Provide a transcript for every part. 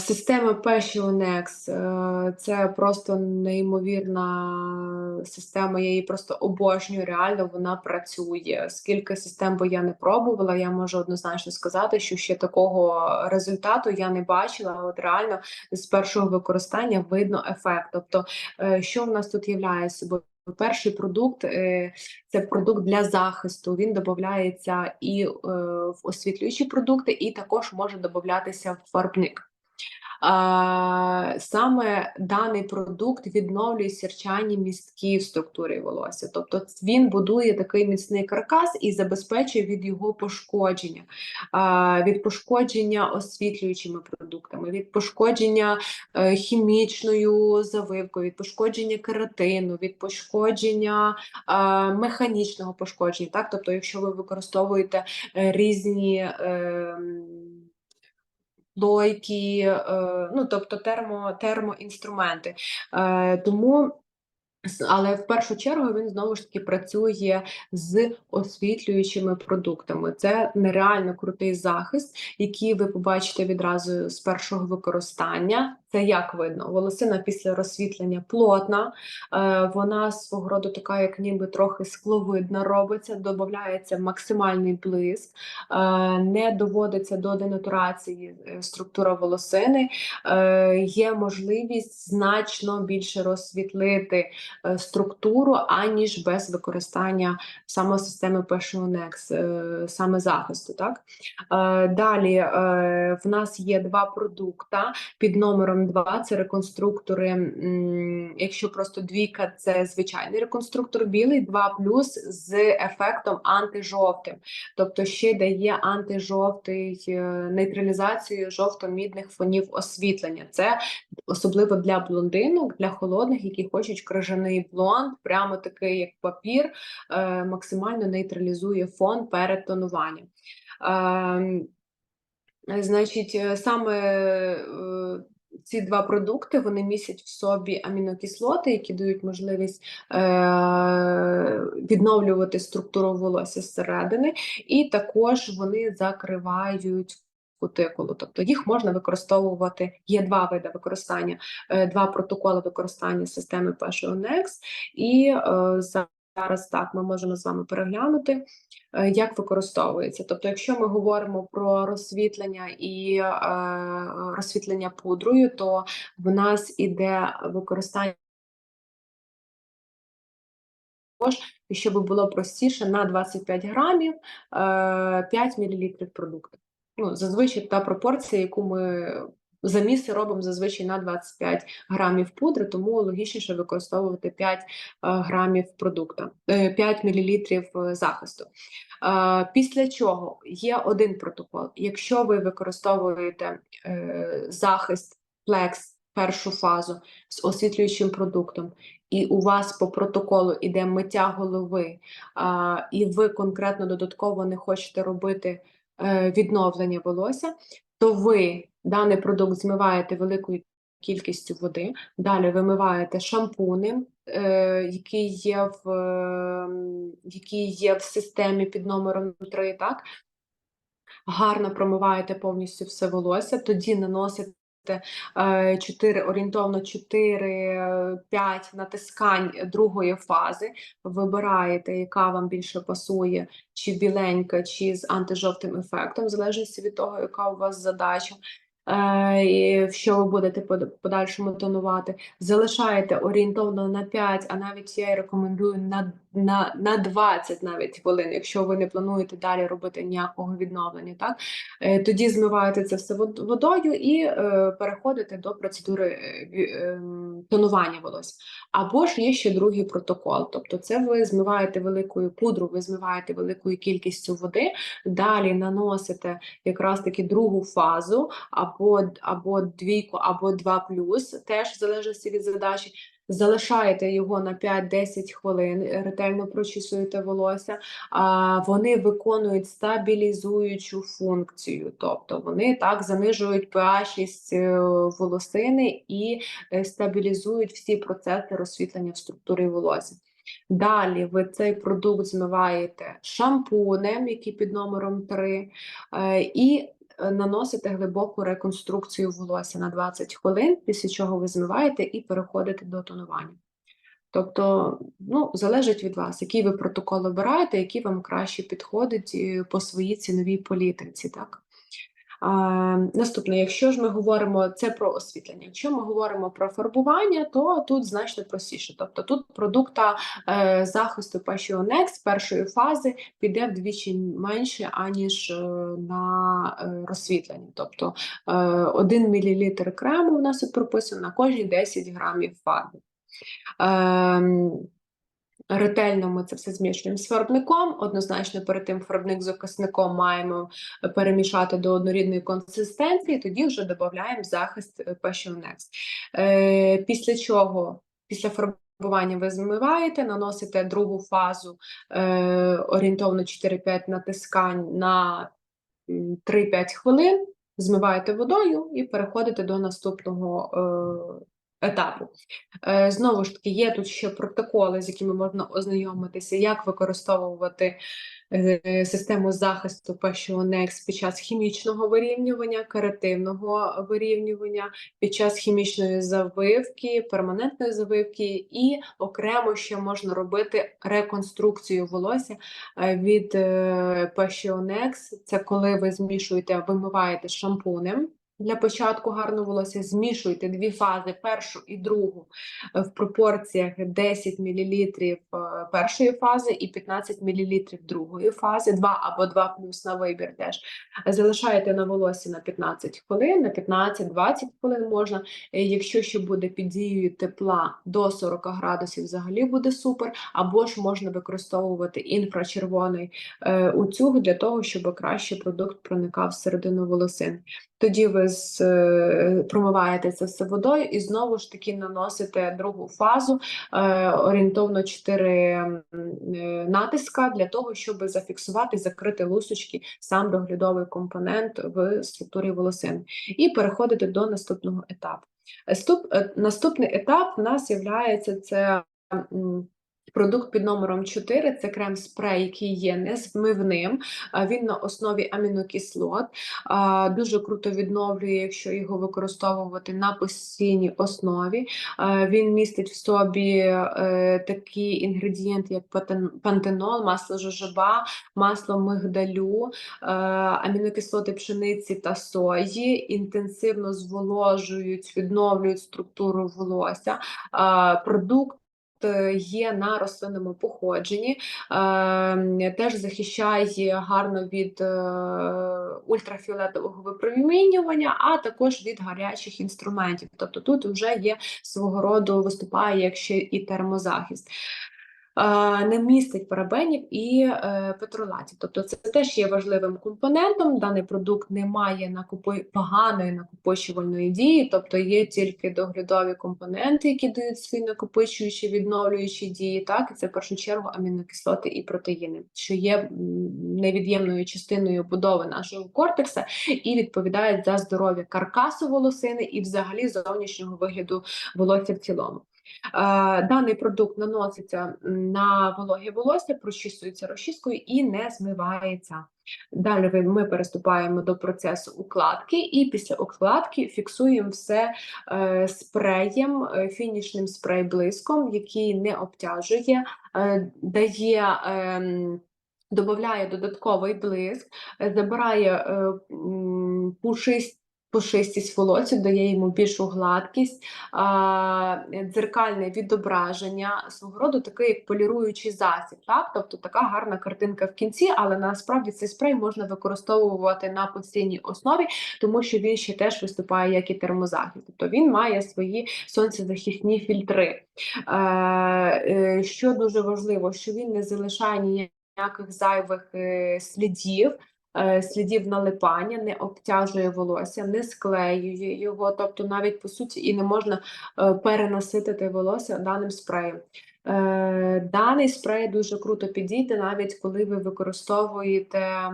Система Passionex е, це просто неймовірна система. Я її просто обожнюю. Реально вона працює. Скільки систем би я не пробувала, я можу однозначно сказати, що ще такого результату я не бачила. От реально з першого використання видно ефект. Тобто, е, що в нас тут являє собою? Перший продукт е, це продукт для захисту. Він додається і в освітлюючі продукти, і також може додатися в фарбник. Саме даний продукт відновлює сірчані містки в структурі волосся, тобто він будує такий міцний каркас і забезпечує від його пошкодження, від пошкодження освітлюючими продуктами, від пошкодження е, хімічною завивкою, від пошкодження кератину, від пошкодження механічного пошкодження. Так, тобто, якщо ви використовуєте е, різні. Ем, е, ну тобто термо, термоінструменти. Е, тому але в першу чергу він знову ж таки працює з освітлюючими продуктами. Це нереально крутий захист, який ви побачите відразу з першого використання. Це як видно, волосина після розсвітлення плотна, е, вона свого роду така, як ніби трохи скловидна робиться, додається максимальний блиск, е, не доводиться до денатурації е, структура волосини, є можливість значно більше розсвітлити структуру, аніж без використання саме системи Passionex, саме захисту. Так? Далі в нас є два продукти під номером номером 2 це реконструктори. Якщо просто двійка, це звичайний реконструктор білий, 2 плюс з ефектом антижовтим. Тобто ще дає антижовтий е, нейтралізацію жовто-мідних фонів освітлення. Це особливо для блондинок, для холодних, які хочуть крижаний блонд, прямо такий, як папір, е, максимально нейтралізує фон перед тонуванням. Ем, значить, е, саме ці два продукти вони містять в собі амінокислоти, які дають можливість е, відновлювати структуру волосся зсередини, і також вони закривають кутикулу. Тобто їх можна використовувати. Є два види використання, е, два протоколи використання системи PassionX, і е, Зараз так ми можемо з вами переглянути, е, як використовується. Тобто, якщо ми говоримо про розсвітлення і розсвітлення пудрою, то в нас іде використання. Щоб було простіше, на 25 грамів 5 е, мл продукту. Ну, Зазвичай та пропорція, яку ми Заміси робимо зазвичай на 25 грамів пудри, тому логічніше використовувати 5 е, грамів продукту, 5 мл захисту. Е, після чого є один протокол. Якщо ви використовуєте е, захист Plex першу фазу з освітлюючим продуктом, і у вас по протоколу іде миття голови, і ви конкретно додатково не хочете робити відновлення волосся, то ви даний продукт змиваєте великою кількістю води, далі вимиваєте шампунем, е, який є в е, який є в системі під номером 3, так? Гарно промиваєте повністю все волосся, тоді наносите 4, орієнтовно 4-5 натискань другої фази. Вибираєте, яка вам більше пасує, чи біленька, чи з антижовтим ефектом, в залежності від того, яка у вас задача. Е, що ви будете подальшому тонувати, залишаєте орієнтовно на 5, а навіть я рекомендую на на, на 20 навіть хвилин, якщо ви не плануєте далі робити ніякого відновлення. так е, Тоді змиваєте це все водою і е, переходите до процедури е, тонування волосся. Або ж є ще другий протокол. Тобто, це ви змиваєте великою пудру, ви змиваєте великою кількістю води, далі наносите якраз таки другу фазу, або або двійку, або два плюс, теж залежить від задачі. Залишаєте його на 5-10 хвилин, ретельно прочісуєте волосся, а вони виконують стабілізуючу функцію, тобто вони так занижують pH е, волосини і е, стабілізують всі процеси розсвітлення в структурі волосся. Далі ви цей продукт змиваєте шампунем, який під номером 3, е, і наносите глибоку реконструкцію волосся на 20 хвилин, після чого ви змиваєте і переходите до тонування. Тобто, ну, залежить від вас, який ви протокол обираєте, який вам краще підходить е, по своїй ціновій політиці. Так? Наступне, якщо ж ми говоримо це про освітлення, якщо ми говоримо про фарбування, то тут значно простіше. Тобто тут продукта е, захисту Passion першої фази піде вдвічі менше, аніж е, на е, розсвітлення. Тобто е, 1 мл крему у нас тут прописано на кожні 10 грамів фарби. Ретельно ми це все змішуємо з фарбником. Однозначно, перед тим фарбник з окисником маємо перемішати до однорідної консистенції, тоді вже додаємо захист е. Е, Після чого, після фарбування ви змиваєте, наносите другу фазу е, орієнтовно 4-5 натискань на 3-5 хвилин, змиваєте водою і переходите до наступного е, етапу. Е, Знову ж таки, є тут ще протоколи, з якими можна ознайомитися, як використовувати е, систему захисту Passion під час хімічного вирівнювання, керативного вирівнювання, під час хімічної завивки, перманентної завивки, і окремо ще можна робити реконструкцію волосся е, від Passion Це коли ви змішуєте, вимиваєте шампунем. Для початку гарно волосся змішуйте дві фази, першу і другу е, в пропорціях 10 мл першої фази і 15 мл другої фази, 2 або 2 плюс на вибір теж. Залишаєте на волосі на 15 хвилин, на 15-20 хвилин можна. Е, Якщо ще буде під дією тепла до 40 градусів, взагалі буде супер, або ж можна використовувати інфрачервоний е, утюг для того, щоб краще продукт проникав всередину волосин. Тоді ви з, е, промиваєте це все водою і знову ж таки наносите другу фазу е, орієнтовно 4 е, натиска для того, щоб зафіксувати, закрити лусочки, сам доглядовий компонент в структурі волосин. І переходите до наступного етапу. Ступ, наступний етап у нас є це. Продукт під номером 4 це крем-спрей, який є незмивним. Він на основі амінокислот. Дуже круто відновлює, якщо його використовувати на постійній основі. Він містить в собі е, такі інгредієнти, як пантенол, масло жожоба, масло мигдалю, амінокислоти пшениці та сої, інтенсивно зволожують, відновлюють структуру волосся. Продукт є на рослинному походженні, е, теж захищає гарно від е, ультрафіолетового випромінювання, а також від гарячих інструментів. Тобто тут вже є свого роду виступає як ще і термозахист. Е, Не містить парабенів і е, петролатів. Тобто це теж є важливим компонентом. Даний продукт не має накопи... поганої накопичувальної дії, тобто є тільки доглядові компоненти, які дають свої накопичуючі, відновлюючі дії. Так, і це в першу чергу амінокислоти і протеїни, що є невід'ємною частиною будови нашого кортекса і відповідають за здоров'я каркасу волосини і взагалі зовнішнього вигляду волосся в цілому. Е, Даний продукт наноситься на вологе волосся, прочісується розчіскою і не змивається. Далі ми переступаємо до процесу укладки, і після укладки фіксуємо все е, спреєм, е, фінішним спрей-блиском, який не обтяжує, дає. ем, Додає додатковий блиск, забирає пушисть, пушистість волосся, дає йому більшу гладкість, а, дзеркальне відображення, свого роду такий як поліруючий засіб. Так? Тобто така гарна картинка в кінці, але насправді цей спрей можна використовувати на постійній основі, тому що він ще теж виступає як і термозахист. Тобто він має свої сонцезахисні фільтри. Е, Що дуже важливо, що він не залишає ніяких зайвих е, слідів. Е, Слідів налипання, не обтяжує волосся, не склеює його, тобто навіть по суті і не можна е, перенаситити волосся даним спреєм. Е, Даний спрей дуже круто підійде, навіть коли ви використовуєте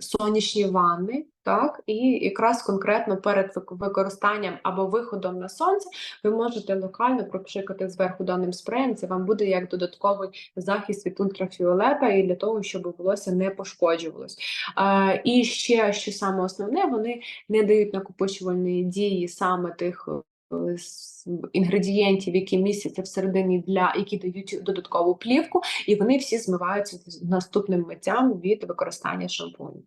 сонячні ванни. Так, і якраз конкретно перед використанням або виходом на сонце ви можете локально пропшикати зверху даним спреєм. Це вам буде як додатковий захист від ультрафіолета і для того, щоб волосся не пошкоджувалось. І ще що саме основне, вони не дають накопичувальної дії саме тих. е, Інгредієнтів, які містяться всередині для які дають додаткову плівку, і вони всі змиваються наступним миттям від використання шампуню.